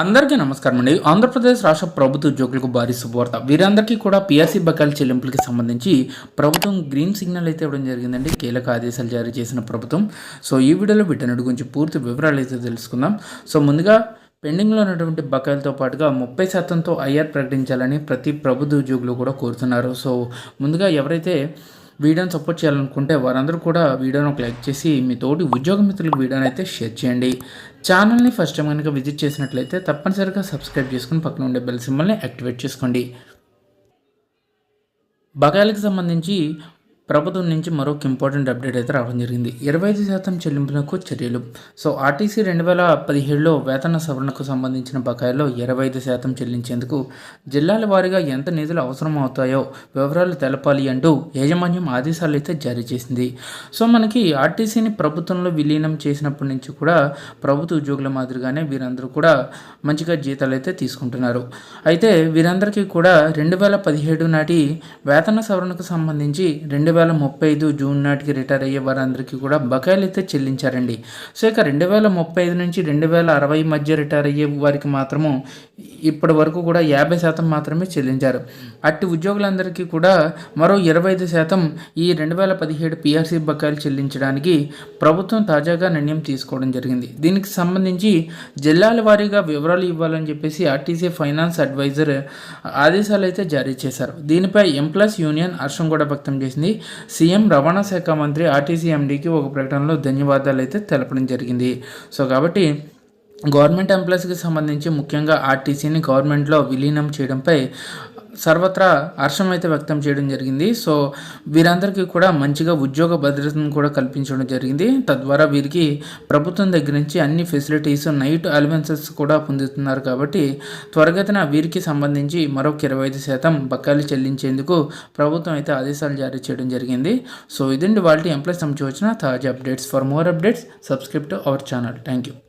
అందరికీ నమస్కారం అండి. ఆంధ్రప్రదేశ్ రాష్ట్ర ప్రభుత్వ ఉద్యోగులకు భారీ శుభవార్త. వీరందరికీ కూడా పిఆర్సీ బకాయిల చెల్లింపులకి సంబంధించి ప్రభుత్వం గ్రీన్ సిగ్నల్ అయితే ఇవ్వడం జరిగిందండి. కీలక ఆదేశాలు జారీ చేసిన ప్రభుత్వం. సో ఈ వీడియోలో వీటన్నిటి గురించి పూర్తి వివరాలు అయితే తెలుసుకుందాం. సో ముందుగా పెండింగ్లో ఉన్నటువంటి బకాయిలతో పాటుగా ముప్పై శాతంతో ఐఆర్ ప్రకటించాలని ప్రతి ప్రభుత్వ ఉద్యోగులు కూడా కోరుతున్నారు. సో ముందుగా ఎవరైతే వీడియోని సపోర్ట్ చేయాలనుకుంటే వారందరూ కూడా వీడియోని ఒక లైక్ చేసి మీ తోటి ఉద్యోగ మిత్రులకు వీడియోని అయితే షేర్ చేయండి. ఛానల్ని ఫస్ట్ టైం కనుక విజిట్ చేసినట్లయితే తప్పనిసరిగా సబ్స్క్రైబ్ చేసుకుని పక్కన ఉండే బెల్ సింబల్ని యాక్టివేట్ చేసుకోండి. బకాయిలకు సంబంధించి ప్రభుత్వం నుంచి మరొక ఇంపార్టెంట్ అప్డేట్ అయితే రావడం జరిగింది. ఇరవై ఐదు శాతం చెల్లింపులకు చర్యలు. సో ఆర్టీసీ రెండు వేల పదిహేడులో వేతన సవరణకు సంబంధించిన బకాయిలో ఇరవై ఐదు శాతం చెల్లించేందుకు జిల్లాల వారీగా ఎంత నిధులు అవసరం అవుతాయో వివరాలు తెలపాలి అంటూ యాజమాన్యం ఆదేశాలు అయితే జారీ చేసింది. సో మనకి ఆర్టీసీని ప్రభుత్వంలో విలీనం చేసినప్పటి నుంచి కూడా ప్రభుత్వ ఉద్యోగుల మాదిరిగానే వీరందరూ కూడా మంచిగా జీతాలు అయితే తీసుకుంటున్నారు. అయితే వీరందరికీ కూడా రెండు వేల పదిహేడు నాటి వేతన సవరణకు సంబంధించి రెండు వేల ముప్పై ఐదు జూన్ నాటికి రిటైర్ అయ్యే వారందరికీ కూడా బకాయిలు అయితే చెల్లించారండి. సో ఇక రెండు వేల ముప్పై ఐదు నుంచి రెండు వేల అరవై మధ్య రిటైర్ అయ్యే వారికి మాత్రము ఇప్పటి వరకు కూడా యాభై శాతం మాత్రమే చెల్లించారు. అట్టి ఉద్యోగులందరికీ కూడా మరో ఇరవై ఐదు శాతం ఈ రెండు వేల పదిహేడు పిఆర్సీ బకాయిలు చెల్లించడానికి ప్రభుత్వం తాజాగా నిర్ణయం తీసుకోవడం జరిగింది. దీనికి సంబంధించి జిల్లాల వారీగా వివరాలు ఇవ్వాలని చెప్పేసి ఆర్టీసీ ఫైనాన్స్ అడ్వైజర్ ఆదేశాలు అయితే జారీ చేశారు. దీనిపై ఎంప్లాయీస్ యూనియన్ హర్షం కూడా వ్యక్తం చేసింది. సీఎం రవాణా శాఖ మంత్రి ఆర్టీసీ ఎండీకి ఒక ప్రకటనలో ధన్యవాదాలు అయితే తెలపడం జరిగింది. సో కాబట్టి గవర్నమెంట్ ఎంప్లాయీస్కి సంబంధించి ముఖ్యంగా ఆర్టీసీని గవర్నమెంట్లో విలీనం చేయడంపై సర్వత్రా హర్షం అయితే వ్యక్తం చేయడం జరిగింది. సో వీరందరికీ కూడా మంచిగా ఉద్యోగ భద్రతను కూడా కల్పించడం జరిగింది. తద్వారా వీరికి ప్రభుత్వం దగ్గర నుంచి అన్ని ఫెసిలిటీస్ నైట్ అలవెన్సెస్ కూడా పొందుతున్నారు కాబట్టి త్వరగతిన వీరికి సంబంధించి మరొక ఇరవై ఐదు శాతం బకాయిలు చెల్లించేందుకు ప్రభుత్వం అయితే ఆదేశాలు జారీ చేయడం జరిగింది. సో ఇదండి వాళ్ళ ఎంప్లాయీస్ సంబంధించి వచ్చిన తాజా updates. For more updates subscribe to our channel. Thank you